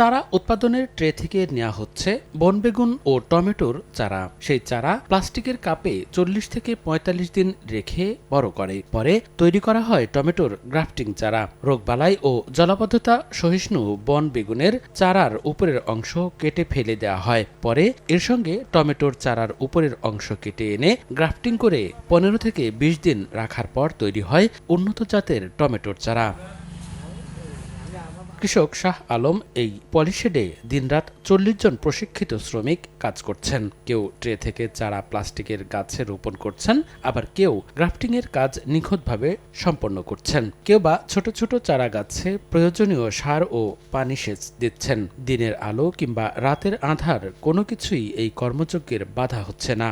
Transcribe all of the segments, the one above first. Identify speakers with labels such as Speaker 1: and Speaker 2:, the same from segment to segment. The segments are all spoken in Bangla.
Speaker 1: চারা উৎপাদনের ট্রে থেকে নেওয়া হচ্ছে বনবেগুন ও টমেটোর চারা। সেই চারা প্লাস্টিকের কাপে চল্লিশ থেকে পঁয়তাল্লিশ দিন রেখে বড় করে। পরে তৈরি করা হয় টমেটোর গ্রাফটিং চারা। রোগবালাই ও জলাবদ্ধতা সহিষ্ণু বন বেগুনের চারার উপরের অংশ কেটে ফেলে দেওয়া হয়। পরে এর সঙ্গে টমেটোর চারার উপরের অংশ কেটে এনে গ্রাফটিং করে পনেরো থেকে বিশ দিন রাখার পর তৈরি হয় উন্নত জাতের টমেটোর চারা। কৃষক শাহ আলম এই পলিশেডে দিনরাত চল্লিশ জন প্রশিক্ষিত শ্রমিক কাজ করছেন। কেউ ট্রে থেকে চারা প্লাস্টিকের গাছে রোপণ করছেন, আবার কেউ গ্রাফটিং এর কাজ নিখুঁতভাবে সম্পন্ন করছেন। কেউ বা ছোট ছোট চারা গাছে প্রয়োজনীয় সার ও পানি সেচ দিচ্ছেন। দিনের আলো কিংবা রাতের আধার কোনো কিছুই এই কর্মযজ্ঞের বাধা হচ্ছে না।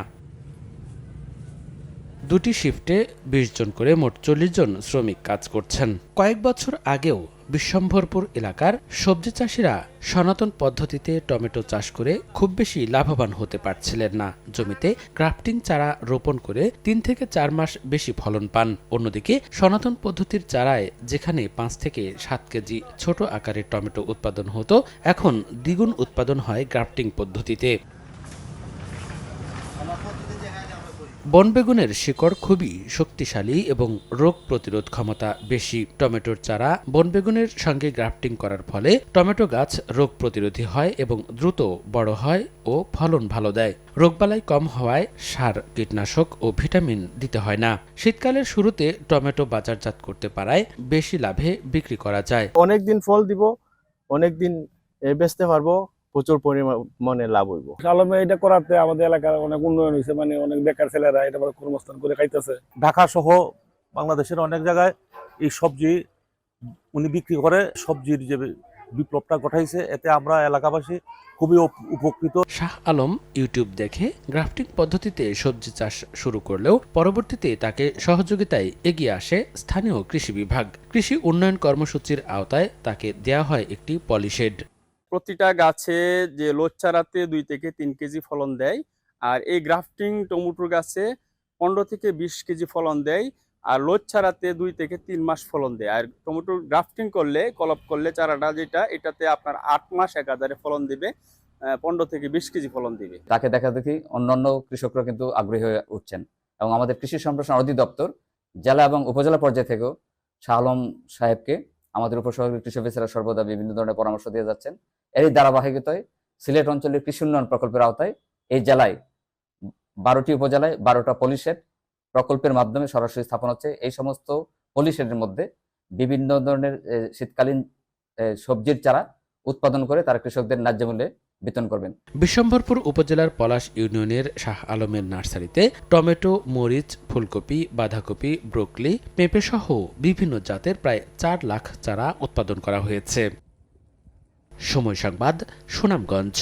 Speaker 1: দুটি শিফটে বিশ জন করে মোট চল্লিশ জন শ্রমিক কাজ করছেন। কয়েক বছর আগেও বিশ্বম্ভরপুর এলাকার সবজি চাষিরা সনাতন পদ্ধতিতে টমেটো চাষ করে খুব বেশি লাভবান হতে পারছিলেন না। জমিতে ক্রাফটিং চারা রোপণ করে তিন থেকে চার মাস বেশি ফলন পান। অন্যদিকে সনাতন পদ্ধতির চারায় যেখানে পাঁচ থেকে সাত কেজি ছোট আকারের টমেটো উৎপাদন হতো, এখন দ্বিগুণ উৎপাদন হয় গ্রাফটিং পদ্ধতিতে। বনবেগুনের শিকড় খুবই শক্তিশালী এবং রোগ প্রতিরোধ ক্ষমতা বেশি। টমেটোর চারা বনবেগুনের সঙ্গে গ্রাফটিং করার ফলে টমেটো গাছ রোগ প্রতিরোধী হয় এবং দ্রুত বড় হয় ও ফলন ভালো দেয়। রোগবালাই কম হওয়ায় সার কীটনাশক ও ভিটামিন দিতে হয় না। শীতকালের শুরুতে টমেটো বাজারজাত করতে পারায় বেশি লাভে বিক্রি করা যায়।
Speaker 2: অনেক দিন ফল দিব অনেক দিন এ, বেচতে পারব প্রচুর পরিমাণে লাভ হইব।
Speaker 3: আলমে এটা করাতে আমাদের এলাকার অনেক উন্নয়ন হয়েছে মানে অনেক বেকার ছেলেরা এটা কর্মস্থান করে খাইতেছে।
Speaker 4: ঢাকা সহ বাংলাদেশের অনেক জায়গায় এই সবজি উনি বিক্রি করে সবজির যে বিপ্লবটা ঘটাইছে এতে আমরা এলাকাবাসী খুবই উপ- উপকৃত।
Speaker 1: শাহ আলম ইউটিউব দেখে গ্রাফটিং পদ্ধতিতে সবজি চাষ শুরু করলেও পরবর্তীতে তাকে সহযোগিতায় এগিয়ে আসে স্থানীয় কৃষি বিভাগ। কৃষি উন্নয়ন কর্মসূচির আওতায় তাকে দেয়া হয় একটি পলিশেড।
Speaker 5: প্রতিটা গাছে যে লোচ্চারাতে দুই থেকে তিন কেজি ফলন দেয়, আর এই গ্রাফটিং টমেটোর গাছে পনেরো থেকে বিশ কেজি ফলন দেয়, আর লোচ্চারাতে দুই থেকে তিন মাস ফলন দেয়। আর টমেটো গ্রাফটিং করলে, কলপ করলে চারাটা যেটা, এটাতে আপনার আট মাস একাধারে ফলন দিবে পনেরো থেকে বিশ কেজি ফলন দিবে।
Speaker 6: তাকে দেখা দেখি অন্যান্য কৃষকরা কিন্তু আগ্রহী হয়ে উঠছেন। এবং আমাদের কৃষি সম্প্রসারণ অধিদপ্তর, জেলা এবং উপজেলা পর্যায় থেকেও শাহ আলম সাহেবকে আমাদের উপসহকারী কৃষি অফিসাররা সর্বদা বিভিন্ন ধরনের পরামর্শ দিয়ে যাচ্ছেন। এরই ধারাবাহিকতায় সিলেট অঞ্চলের কৃষি উন্নয়ন প্রকল্পের আওতায় এই জেলায় বারোটি উপজেলায় বারোটা পলিশেড প্রকল্পের মাধ্যমে সরাসরি স্থাপন হচ্ছে। এই সমস্ত পলিশেডের মধ্যে বিভিন্ন ধরনের শীতকালীন সবজির চারা উৎপাদন করে তারা কৃষকদের ন্যায্য মূল্যে বিতরণ করবেন।
Speaker 1: বিশ্বম্ভরপুর উপজেলার পলাশ ইউনিয়নের শাহ আলমের নার্সারিতে টমেটো, মরিচ, ফুলকপি, বাঁধাকপি, ব্রোকলি পেঁপে সহ বিভিন্ন জাতের প্রায় চার লাখ চারা উৎপাদন করা হয়েছে। সময় সংবাদ সুনামগঞ্জ।